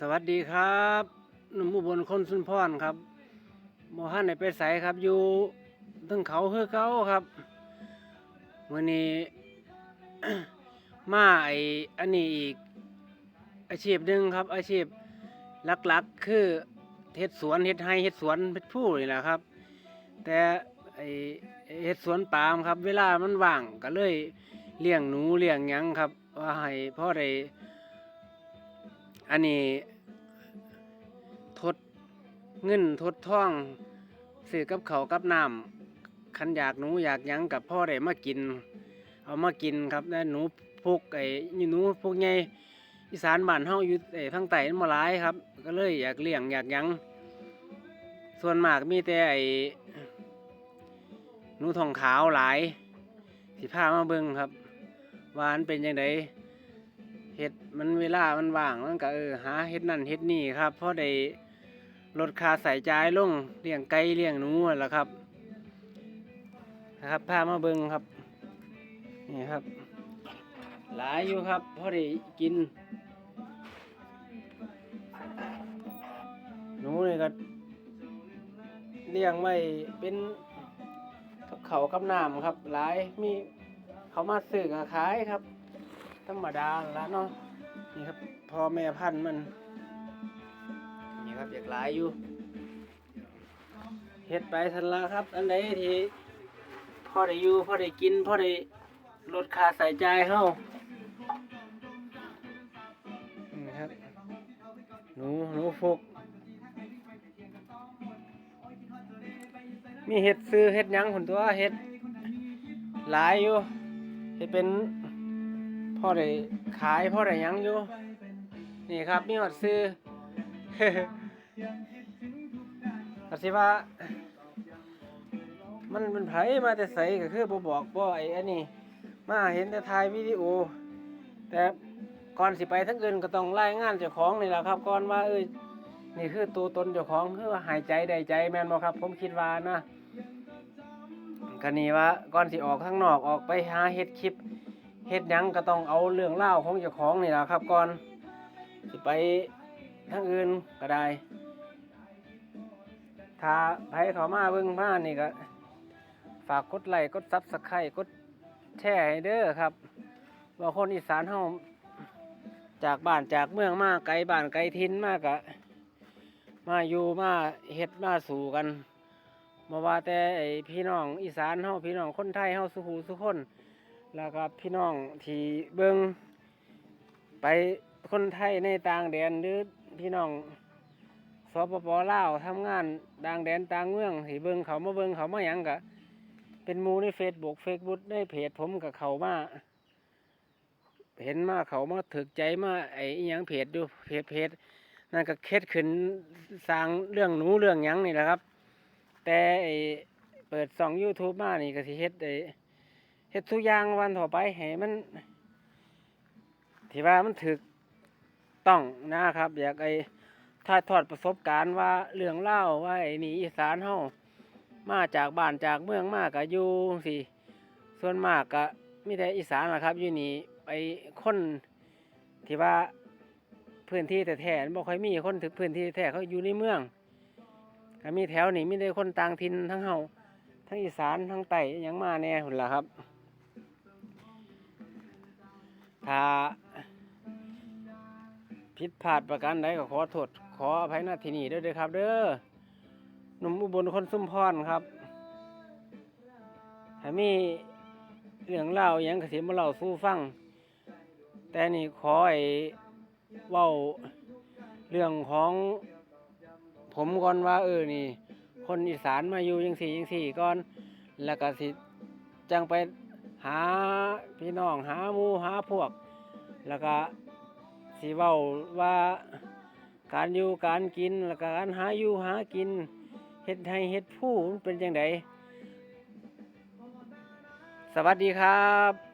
สวัสดีครับหนุ่มอุบลคนสุนพรครับหมฮันในไปใสครับอยู่ทั้งเขาคือเขาครับวันนี้มาไออันนี้อีกอาชีพหนึ่งครับ อาชีพหลักๆ คือเฮ็ดสวนเฮ็ดไร่เฮ็ดสวนเฮ็ดผู้นี่แหละครับ แต่ไอเฮ็ดสวนปาล์มครับ เวลามันว่างก็เลยเลี้ยงหนูเลี้ยงยังครับ ว่าให้พ่อได้ อันนี้ทดเงินทดท่องซื้อกับเขากับน้ำคันอยากหนูอยากยังกับพ่อได้มากิน เอามากินครับแล้วหนูพวกไอ้หนูพวกไงอีสานบ้านเฮาอยู่ไอ้ทางใต้มันมาหลายครับ ก็เลยอยากเลี้ยงอยากยัง ส่วนมากมีแต่ไอ้หนูทองขาวหลายสิพามาเบิ่งครับว่าอันเป็นยังไง เฮ็ดมันเวลามันว่างมันก็เออหาเฮ็ดนั่นเฮ็ดนี่ครับเพราะได้ลดค่าใส่จ่ายลงเลี้ยงไก่เลี้ยงหนูนั่นล่ะครับนะครับพามาเบิ่งครับนี่ครับ หลายอยู่ครับเพราะได้กินหนูนี่ก็เลี้ยงไว้เป็นกับเขากับน้ำครับ หลายมีเขามาซื้อมาขายครับ ธรรมดาละเนาะนี่ครับพ่อแม่พันธุ์มันนี่ครับอยากหลายอยู่เฮ็ดไปทันละครับ อันใดที่พ่อได้อยู่พ่อได้กินพ่อได้ลดค่าใส่ใจายเฮานี่ครับหนูหนูฟกมีเห็ดซื้อเห็ดหยังผนตัวเห็ดหลายอยู่เห็ดเป็น พ่อได้ขายพ่อได้ยังอยู่ นี่ครับมีหอดซื้อก็สิว่า มันเป็นไผมาแต่ใสก็คือบ่บอกบ่ไอ้อันนี้ มาเห็นแต่ถ่ายวิดีโอ แต่ก่อนสิไปทั้งอื่นก็ต้องรายงานเจ้าของนี่แหละครับก่อนว่าเอ้ยนี่คือตัวตนเจ้าของคือว่าหายใจได้ใจแม่นบ่ครับ ผมคิดว่านะก็นี่ว่าก่อนสิออกข้างนอกออกไปหาเฮ็ดคลิป เฮ็ดหยังก็ต้องเอาเรื่องเล่าวของเจ้าของนี่แหละครับก่อนสิไปทั้งอื่นก็ได้ ถ้าใครเขามาเบิ่งมานี่ก็ ฝากกดไลค์กดซับสไครต์กดแชร์ให้เด้อครับว่าคนอีสานเฮาจากบ้านจากเมืองมาไกลบ้านไกลทินมากะมาอยู่มาเฮ็ดมาสู่กันมาว่าแต่ไอพี่น้องอีสานเฮาพี่น้องคนไทยเฮาสุขูสุคน แล้วก็พี่น้องที่เบิงไปคนไทยในต่างแดนหรือพี่น้องสปปลาวทำงานต่างแดนต่างเมืองที่เบิงเขามาเบิงเขามาหยังกะเป็นมูในเฟซบุ๊กเฟซบุ๊กในเพจผมกับเขามาเห็นมาเขามาถึกใจมาไอ้ยังเพจดูเพจเพจนั่นก็เคล็ดขึ้นสร้างเรื่องหนูเรื่องยังนี่แหละครับ แต่ไอ้เปิดสอง YouTube มานี่ก็สิเฮ็ดไอ้ ฮ็ดทุกอย่างวันต่อไปให้มันที่ว่ามันถึกต้องนะครับ อยากไอ้ถ่ายทอดประสบการณ์ว่าเรื่องเล่าว่าไอ้นี่อีสานเฮามาจากบ้านจากเมืองมากกะอยู่สิส่วนมากกะมีแต่อีสานล่ะครับอยู่นี่ไปคนที่ว่าพื้นที่แต่แท้บ่ค่อยมีคนถึงพื้นที่แท้เขาอยู่ในเมืองก็มีแถวนี้มีแต่คนต่างถิ่นทั้งเฮาทั้งอีสานทั้งใต้อิหยังมาแน่หุ่นล่ะครับ ถ้าผิดพลาดประการใดก็ขอโทษขออภัยณที่นี้ด้วยเด้อครับ เด้อหนุ่มอุบลคนซุมพรครับถ้ามีเรื่องเล่าอย่างกระสิมาเล่าสู้ฟัง แต่นี่ขอไอ้เว้าเรื่องของผมก่อนว่าเออนี่ คนอีสานมาอยู่ยังสี่ยังสี่ก่อน แล้วก็สิจังไป หาพี่น้องหาหมูหาพวก แล้วก็สิเว้าว่าการอยู่การกินแล้วก็การหาอยู่หากินเฮ็ดให้เฮ็ดผู้มันเป็นจังไดสวัสดีครับ